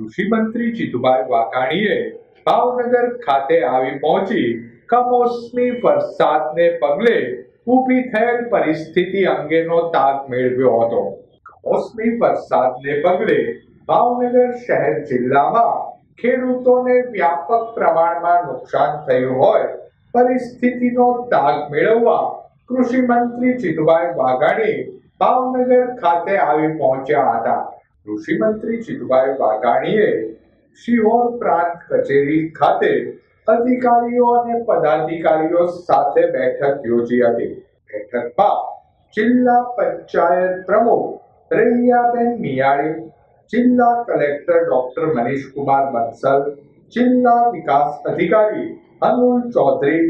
કૃષિ મંત્રી જીતુભાઈ વાઘાણીએ ભાવનગર ખાતે આવી પહોંચી કમોસમી વરસાદને પગલે ઊભી થયેલ પરિસ્થિતિ અંગેનો તાગ મેળવ્યો હતો. કમોસમી વરસાદને પગલે ભાવનગર શહેર જિલ્લામાં ખેડૂતોને વ્યાપક પ્રમાણમાં નુકસાન થયું હોય, પરિસ્થિતિનો તાગ મેળવવા કૃષિ મંત્રી જીતુભાઈ વાઘાણી ભાવનગર ખાતે આવી પહોંચ્યા હતા. કૃષિ મંત્રી જીતુભાઈ વાઘાણીએ શિહોર પ્રાંત કચેરી ખાતે અધિકારીઓ અને પદાધિકારીઓ સાથે બેઠક યોજી હતી. બેઠકમાં જિલ્લા પંચાયત પ્રમુખ રૈયાબેન મિયાળી, જિલ્લા કલેક્ટર ડોક્ટર મનીષકુમાર બંસલ, જિલ્લા વિકાસ અધિકારી અનુલ ચૌધરી,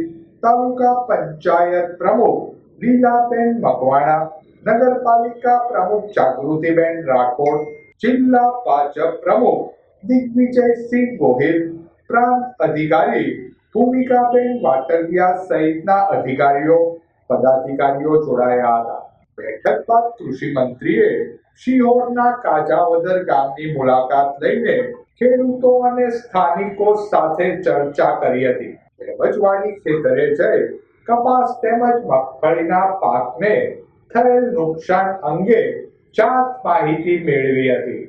તાલુકા પંચાયત પ્રમુખ લીલાબેન મકવાણા, નગરપાલિકા પ્રમુખ જાગૃતિબેન રાઠોડ જિલ્લા ભાજપ પ્રમુખ દિગ્વિજયસિંહ ગોહિલ પ્રાંત અધિકારી ભૂમિકાબેન વાટલિયા સહિતના અધિકારીઓ, પદાધિકારીઓ જોડાયા હતા. બેઠક બાદ કૃષિ મંત્રીએ શિહોરના કાજાવદર ગામની મુલાકાત લઈને ખેડૂતો અને સ્થાનિકો સાથે ચર્ચા કરી હતી. તેમજ વાડી ખેતરે જઈ કપાસ તેમજ મગફળીના પાકને થયેલ નુકસાન અંગે જાત માહિતી મેળવી હતી.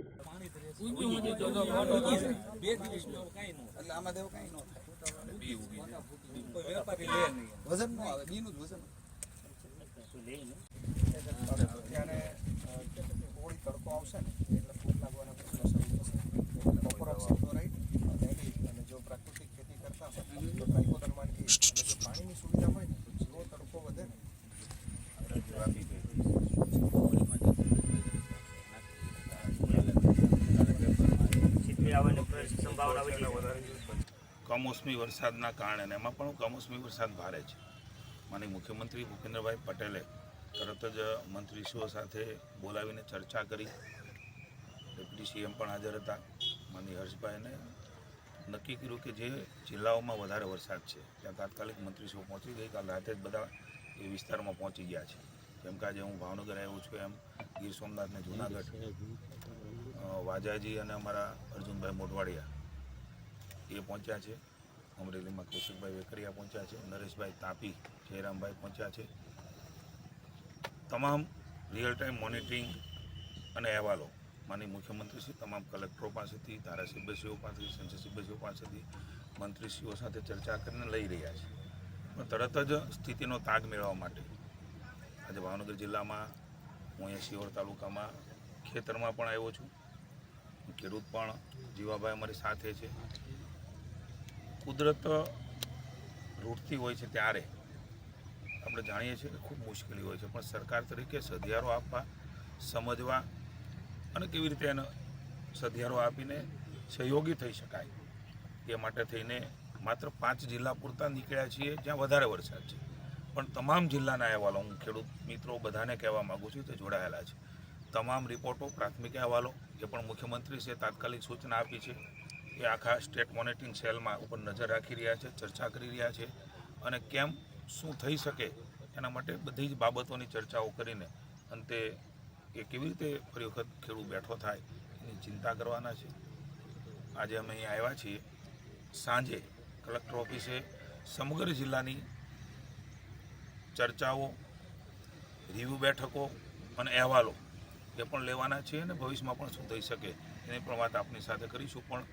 વજન આવે બીનું જ વજન ત્યારે હોળી તડકો આવશે ને એટલે ફૂટ લાગવાના પ્રશ્નો શરૂ થશે એટલે બપોર તો રહી અને જો પ્રાકૃતિક ખેતી કરતા હોય તો ટ્રાઇકોડર્માની અને જો પાણીની સુવિધા હોય ને તો જેવો તડકો વધે ને કમોસમી વરસાદના કારણે એમાં પણ કમોસમી વરસાદ ભારે છે. માની મુખ્યમંત્રી ભૂપેન્દ્રભાઈ પટેલે તરત જ મંત્રીશ્રીઓ સાથે બોલાવીને ચર્ચા કરી. ડેપ્યુટી સીએમ પણ હાજર હતા. માની હર્ષભાઈને નક્કી કર્યું કે જે જિલ્લાઓમાં વધારે વરસાદ છે, ત્યાં તાત્કાલિક મંત્રીશ્રીઓ પહોંચી ગઈ. કાલ રાતે જ બધા એ વિસ્તારમાં પહોંચી ગયા છે. જેમ કે આજે હું ભાવનગર આવ્યો છું એમ ગીર સોમનાથ ને જુનાગઢ. વાજાજી અને અમારા અર્જુનભાઈ મોઢવાડિયા એ પહોંચ્યા છે. અમરેલીમાં કૌશિકભાઈ વેકરિયા પહોંચ્યા છે, નરેશભાઈ તાપી, જયરામભાઈ પહોંચ્યા છે. તમામ રિયલ ટાઈમ મોનિટરિંગ અને અહેવાલો માની મુખ્યમંત્રીશ્રી તમામ કલેક્ટરો પાસેથી, ધારાસભ્યશ્રીઓ પાસેથી સંસદ સભ્યશ્રીઓ પાસેથી, મંત્રીશ્રીઓ સાથે ચર્ચા કરીને લઈ રહ્યા છે. પણ તરત જ સ્થિતિનો તાગ મેળવવા માટે આજે ભાવનગર જિલ્લામાં હું અહીંયા શિહોર તાલુકામાં ખેતરમાં પણ આવ્યો છું. ખેડૂત પણ જીવાભાઈ અમારી સાથે છે. કુદરત રૂટતી હોય છે ત્યારે આપણે જાણીએ છીએ કે ખૂબ મુશ્કેલી હોય છે, પણ સરકાર તરીકે સધિયારો આપવા, સમજવા અને કેવી રીતે એનો સધિયારો આપીને સહયોગી થઈ શકાય એ માટે થઈને માત્ર પાંચ જિલ્લા પૂરતા નીકળ્યા છીએ, જ્યાં વધારે વરસાદ છે. પણ તમામ જિલ્લાના અહેવાલો હું ખેડૂત મિત્રો બધાને કહેવા માગું છું, તે જોડાયેલા છે. તમામ રિપોર્ટો, પ્રાથમિક અહેવાલો જે પણ મુખ્યમંત્રી છે તાત્કાલિક સૂચના આપી છે. એ આખા સ્ટેટ મોનિટરિંગ સેલમાં ઉપર નજર રાખી રહ્યા છે, ચર્ચા કરી રહ્યા છે અને કેમ, શું થઈ શકે એના માટે બધી જ બાબતોની ચર્ચાઓ કરીને અંતે એ કેવી રીતે ફરી વખત ખેડૂત બેઠો થાય એની ચિંતા કરવાના છે. આજે અમે અહીંયા આવ્યા છીએ. સાંજે કલેક્ટર ઓફિસે સમગ્ર જિલ્લાની ચર્ચાઓ, રિવ્યુ બેઠકો અને અહેવાલો એ પણ લેવાના છે અને ભવિષ્યમાં પણ શું થઈ શકે એની પણ વાત આપની સાથે કરીશું. પણ